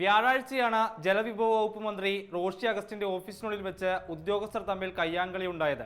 വ്യാഴാഴ്ചയാണ് ജലവിഭവ വകുപ്പ് മന്ത്രി റോഷി അഗസ്റ്റിന്റെ ഓഫീസിനുള്ളിൽ വെച്ച് ഉദ്യോഗസ്ഥർ തമ്മിൽ കയ്യാങ്കളി ഉണ്ടായത്.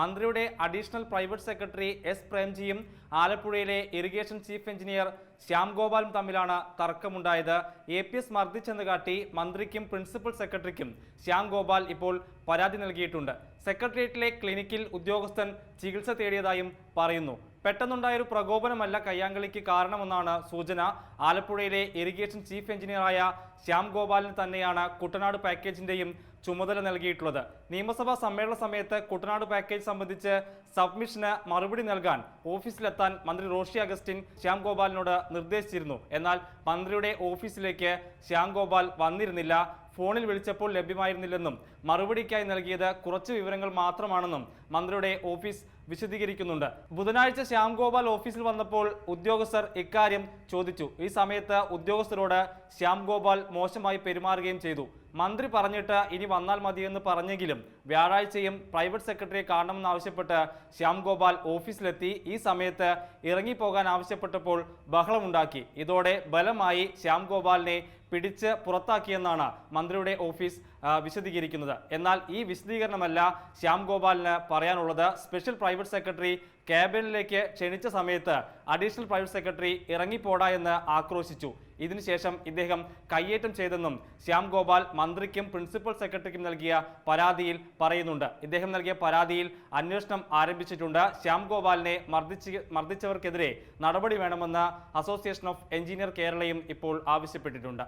മന്ത്രിയുടെ അഡീഷണൽ പ്രൈവറ്റ് സെക്രട്ടറി എസ് പ്രേംജിയും ആലപ്പുഴയിലെ ഇറിഗേഷൻ ചീഫ് എഞ്ചിനീയർ ശ്യാം ഗോപാലും തമ്മിലാണ് തർക്കമുണ്ടായത്. എ പി എസ് മർദ്ദിച്ചെന്ന് കാട്ടി മന്ത്രിക്കും പ്രിൻസിപ്പൽ സെക്രട്ടറിക്കും ശ്യാം ഗോപാൽ ഇപ്പോൾ പരാതി നൽകിയിട്ടുണ്ട്. സെക്രട്ടേറിയറ്റിലെ ക്ലിനിക്കിൽ ഉദ്യോഗസ്ഥൻ ചികിത്സ തേടിയതായും പറയുന്നു. പെട്ടെന്നുണ്ടായൊരു പ്രകോപനമല്ല കയ്യാങ്കളിക്ക് കാരണമെന്നാണ് സൂചന. ആലപ്പുഴയിലെ ഇറിഗേഷൻ ചീഫ് എഞ്ചിനീയറായ ശ്യാം ഗോപാലിന് തന്നെയാണ് കുട്ടനാട് പാക്കേജിന്റെയും ചുമതല നൽകിയിട്ടുള്ളത്. നിയമസഭാ സമ്മേളന സമയത്ത് കുട്ടനാട് പാക്കേജ് സംബന്ധിച്ച് സബ്മിഷന് മറുപടി നൽകാൻ ഓഫീസിലെത്താൻ മന്ത്രി റോഷി അഗസ്റ്റിൻ ശ്യാം ഗോപാലിനോട് നിർദ്ദേശിച്ചിരുന്നു. എന്നാൽ മന്ത്രിയുടെ ഓഫീസിലേക്ക് ശ്യാം ഗോപാൽ വന്നിരുന്നില്ല. ഫോണിൽ വിളിച്ചപ്പോൾ ലഭ്യമായിരുന്നില്ലെന്നും മറുപടിക്കായി നൽകിയത് കുറച്ച് വിവരങ്ങൾ മാത്രമാണെന്നും മന്ത്രിയുടെ ഓഫീസ് വിശദീകരിക്കുന്നുണ്ട്. ബുധനാഴ്ച ശ്യാം ഗോപാൽ ഓഫീസിൽ വന്നപ്പോൾ ഉദ്യോഗസ്ഥർ ഇക്കാര്യം ചോദിച്ചു. ഈ സമയത്ത് ഉദ്യോഗസ്ഥരോട് ശ്യാം ഗോപാൽ മോശമായി പെരുമാറുകയും ചെയ്തു. മന്ത്രി പറഞ്ഞിട്ട് ഇനി വന്നാൽ മതിയെന്ന് പറഞ്ഞെങ്കിലും വ്യാഴാഴ്ചയും പ്രൈവറ്റ് സെക്രട്ടറിയെ കാണണമെന്നാവശ്യപ്പെട്ട് ശ്യാം ഗോപാൽ ഓഫീസിലെത്തി. ഈ സമയത്ത് ഇറങ്ങിപ്പോകാൻ ആവശ്യപ്പെട്ടപ്പോൾ ബഹളമുണ്ടാക്കി. ഇതോടെ ബലമായി ശ്യാം ഗോപാലിനെ പിടിച്ച് പുറത്താക്കിയെന്നാണ് മന്ത്രിയുടെ ഓഫീസ് വിശദീകരിക്കുന്നത്. എന്നാൽ ഈ വിശദീകരണമല്ല ശ്യാം ഗോപാലിന് പറയാനുള്ളത്. സ്പെഷ്യൽ പ്രൈവറ്റ് സെക്രട്ടറി ക്യാബിനിലേക്ക് ക്ഷണിച്ച സമയത്ത് അഡീഷണൽ പ്രൈവറ്റ് സെക്രട്ടറി ഇറങ്ങിപ്പോടാ എന്ന് ആക്രോശിച്ചു. ഇതിനുശേഷം ഇദ്ദേഹം കയ്യേറ്റം ചെയ്തെന്നും ശ്യാം ഗോപാൽ മന്ത്രിക്കും പ്രിൻസിപ്പൽ സെക്രട്ടറിക്കും നൽകിയ പരാതിയിൽ പറയുന്നുണ്ട്. ഇദ്ദേഹം നൽകിയ പരാതിയിൽ അന്വേഷണം ആരംഭിച്ചിട്ടുണ്ട്. ശ്യാം ഗോപാലിനെ മർദ്ദിച്ച് മർദ്ദിച്ചവർക്കെതിരെ നടപടി വേണമെന്ന് അസോസിയേഷൻ ഓഫ് എഞ്ചിനീയർ കേരളയും ഇപ്പോൾ ആവശ്യപ്പെട്ടിട്ടുണ്ട്.